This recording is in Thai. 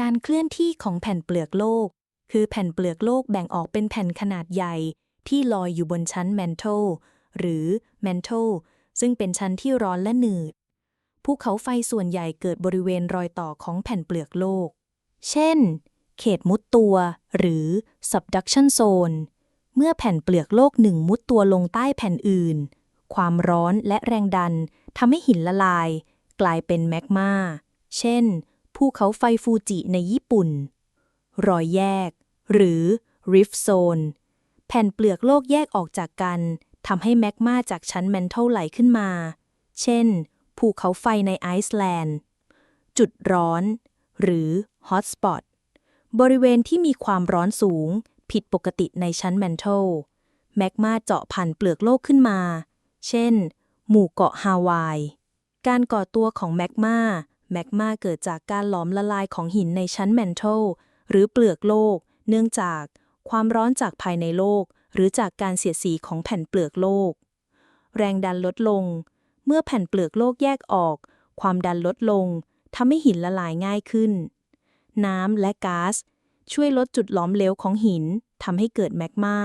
การเคลื่อนที่ของแผ่นเปลือกโลก คือแผ่นเปลือกโลกแบ่งออกเป็นแผ่นขนาดใหญ่ ที่ลอยอยู่บนชั้นแมนโทลหรือแมนโทลซึ่งเป็นชั้นที่ร้อนและหนืด ภูเขาไฟส่วนใหญ่เกิดบริเวณรอยต่อของแผ่นเปลือกโลก เช่น เขตมุดตัว หรือ subduction zone เมื่อแผ่นเปลือกโลกหนึ่งมุดตัวลงใต้แผ่นอื่น ความร้อนและแรงดันทำให้หินละลาย กลายเป็นแมกมา เช่น ภูเขาไฟฟูจิในญี่ปุ่น รอยแยก หรือ rift zone แผ่นเปลือกโลกแยกออกจากกันทำให้แมกมาจากชั้นแมนเทลไหลขึ้นมา เช่น ภูเขาไฟในไอซ์แลนด์ จุดร้อน หรือ hotspot บริเวณที่มีความร้อนสูง ผิดปกติในชั้นแมนเทลแมกมาเจาะผ่านเปลือกโลกขึ้นมา เช่น หมู่เกาะฮาวาย การก่อตัวของแมกมา แมกมาเกิดจากการหลอมละลายของหินในชั้นแมนเทลหรือเปลือกโลก เนื่องจากความร้อนจากภายในโลก หรือจากการเสียดสีของแผ่นเปลือกโลก แรงดันลดลง เมื่อแผ่นเปลือกโลกแยกออก ความดันลดลงทำให้หินละลายง่ายขึ้น น้ำและก๊าซช่วยลดจุดหลอมเหลวของหินทำให้เกิดแมกมา